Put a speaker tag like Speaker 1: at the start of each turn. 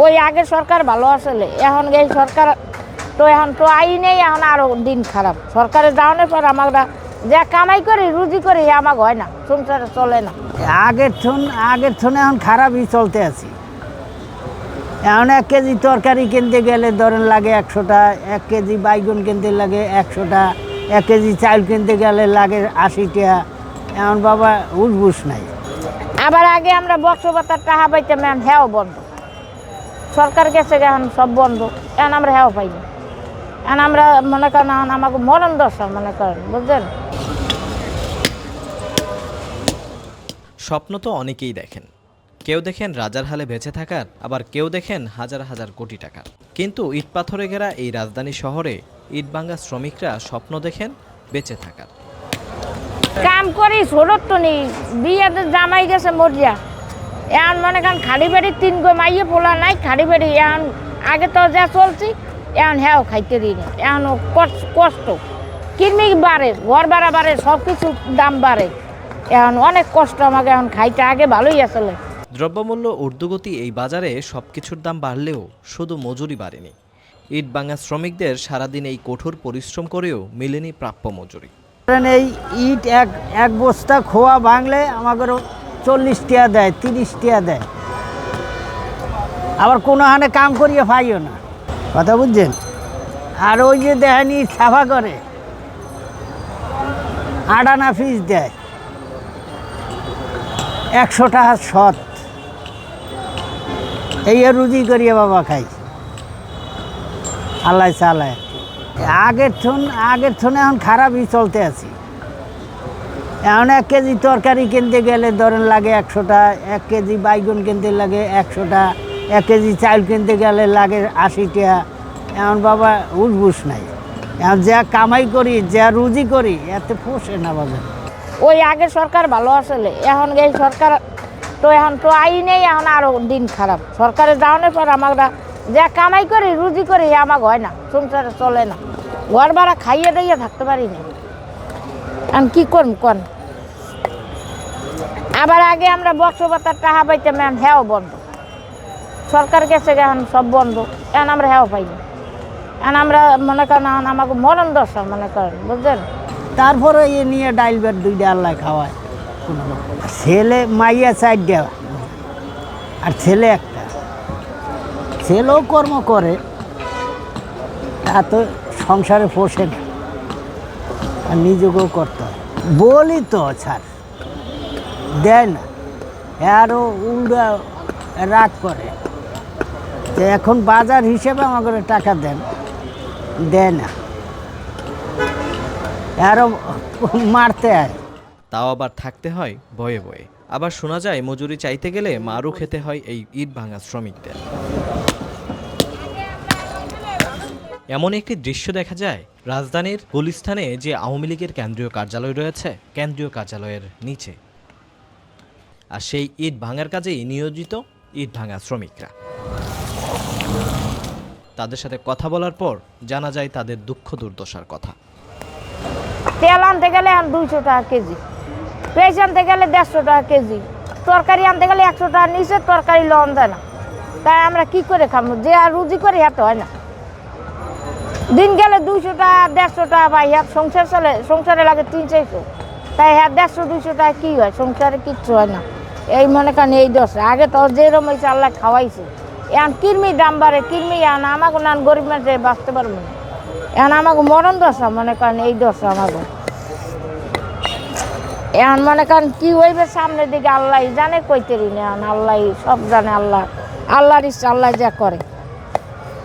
Speaker 1: ওই আগের সরকার ভালো আসলে এখন এই সরকার তো এখন তো আইনেই এখন আরও দিন খারাপ। সরকারের যাওয়ানোর পর আমরা যা কামাই করি রুজি করি আমার হয় না সংসারে চলে না।
Speaker 2: আগের থন আগের থনে এখন খারাপই চলতে আছি। এখন এক কেজি তরকারি কিনতে গেলে ধরেন লাগে একশোটা এক কেজি বাইগুন কিনতে লাগে একশোটা এক কেজি চাল কিনতে গেলে লাগে আশিটা। এখন বাবা উঠবুস নাই।
Speaker 1: আবার আগে আমরা বক্স পাতার টাকা পাইতাম হ্যাঁ বন্ধ। সরকার গেছে এখন সব বন্ধ। এখন আমরা হ্যাঁ পাই না। এখন আমরা মনে করেন এখন আমাকে মরণ দশা মনে করেন বুঝলেন?
Speaker 3: স্বপ্ন তো অনেকেই দেখেন। কেউ দেখেন রাজার হালে বেঁচে থাকার আবার কেউ দেখেন হাজার হাজার কোটি টাকার। কিন্তু ইট পাথরে ঘেরা এই রাজধানী শহরে ইটভাঙ্গা শ্রমিকরা স্বপ্ন দেখেন বেঁচে থাকার।
Speaker 1: কাম করি ছোটর তো নেই বিয়েতে জামাই গেছে মরিয়া। এখন মনে করেন খাড়ি বাড়ি তিন গো মাইয়ে পোলা নাই খাড়ি বাড়ি এখন আগে তো যা চলছি এখন হ্যাঁ খাইতে দিই না এখন ও কষ্ট- কষ্ট। কিনমি বাড়ে ঘর ভাড়া বাড়ে সব কিছু দাম বাড়ে। এখন অনেক কষ্ট আমাকে এখন খাইতে আগে ভালোই আসলে।
Speaker 3: দ্রব্যমূল্য ঊর্ধ্বগতি এই বাজারে সব কিছুর দাম বাড়লেও শুধু মজুরি বাড়েনি। ইটভাঙ্গা শ্রমিকদের সারাদিন এই কঠোর পরিশ্রম করেও মেলেনি প্রাপ্য মজুরি।
Speaker 2: এই ইট এক এক বস্তা খোয়া ভাঙলে আমাকে চল্লিশ টিয়া দেয় তিরিশ টিয়া দেয়। আবার কোনো হানে কাম করিয়ে পাইও না। কথা বুঝছেন? আর ওই যে ইট সাফা করে। আডানা ফিস দেয়। একশো টাকা সৎ এই রুজি করিয়ে বাবা খাই। আল্লাহ চালায়। আগের থন আগের থনে এখন খারাপই চলতে আছি। এখন এক কেজি তরকারি কিনতে গেলে ধরেন লাগে একশোটা, এক কেজি বাইগুন কিনতে লাগে একশোটা, এক কেজি চাল কিনতে গেলে লাগে আশিটা। এখন বাবা উঠবুস নাই। এখন যা কামাই করি, যা রুজি করি, এতে পোষে না বাবা।
Speaker 1: ওই আগে সরকার ভালো আসলে, এখন এই সরকার তো এখন তো আইনেই এখন আরও দিন খারাপ। সরকারের যাওয়ানোর পর আমরা যা কামাই করি, রুজি করি আমাকে হয় না, সংসারে চলে না। ঘর ভাড়া খাইয়ে দিয়ে থাকতে পারি না। এখন কি করুন কোন? আবার আগে আমরা বক্স পাতার টাকা পাইতাম, এখন হ্যাঁ বন্ধ। সরকার গেছে এখন সব বন্ধ। এখন আমরা হ্যাঁ পাই না। এখন আমরা মনে করেন, এখন আমাকে মরণ দশা মনে করেন বুঝলেন
Speaker 2: তারপরে এ নিয়ে ডাইল বেড দুইটা আল্লাহ খাওয়ায়। ছেলে মাইয়া সাইড দেওয়া আর ছেলে একটা। ছেলেও কর্ম করে তা তো সংসারে পোষে না। আর নিজেকেও করতে হয়। বলি তো ছাড় দেয় না। আরও উল্টা রাগ করে। যে এখন বাজার হিসেবে আমাকে টাকা দেন। দেয় না। আরও মারতে হয়।
Speaker 3: তাও আবার থাকতে হয় বয়ে বয়ে আবার শোনা যায়, মজুরি চাইতে গেলে মারও খেতে হয় এই ইট ভাঙা শ্রমিকদের। এমন একটি দৃশ্য দেখা যায় রাজধানীর গুলিস্তানে যে আওয়ামী লীগের কেন্দ্রীয় কার্যালয় রয়েছে, কেন্দ্রীয় কার্যালয়ের নিচে। আর সেই ইট ভাঙার কাজেই নিয়োজিত ইট ভাঙা শ্রমিকরা। তাদের সাথে কথা বলার পর জানা যায় তাদের দুঃখ দুর্দশার কথা।
Speaker 1: তেল আনতে গেলে দুইশো টাকা কেজি, পেঁয়াজ আনতে গেলে দেড়শো টাকা কেজি, তরকারি আনতে গেলে একশো টাকা, নিচে তরকারি লন দেয় না। তাই আমরা কি করে খাব যে আর রুজি করি হাতে হয় না। দিন গেলে দুইশো টাকা দেড়শো টাকা পাই হাত সংসার চলে, সংসারে লাগে তিন, চারশো। তাই হ্যাঁ দেড়শো দুইশো টাকা কী হয়? সংসারে কিচ্ছু হয় না। এই মনে করেন এই দশ। আগে তো যেরকম হয়েছে আল্লাহ খাওয়াইছে। এখন কিরমি দাম বাড়ে কিরমি এখন আমাকে নান গরিব মানুষে বাঁচতে পারব না। এখন আমাকে মরণ দশা, মনে করেন এই দশা আমাকে এখন মনে করেন কি হইবে সামনের দিকে আল্লাহ জানে কইতেরি না আল্লাহ সব জানে, আল্লাহ, আল্লাহর ইচ্ছা, আল্লাহ যা করে।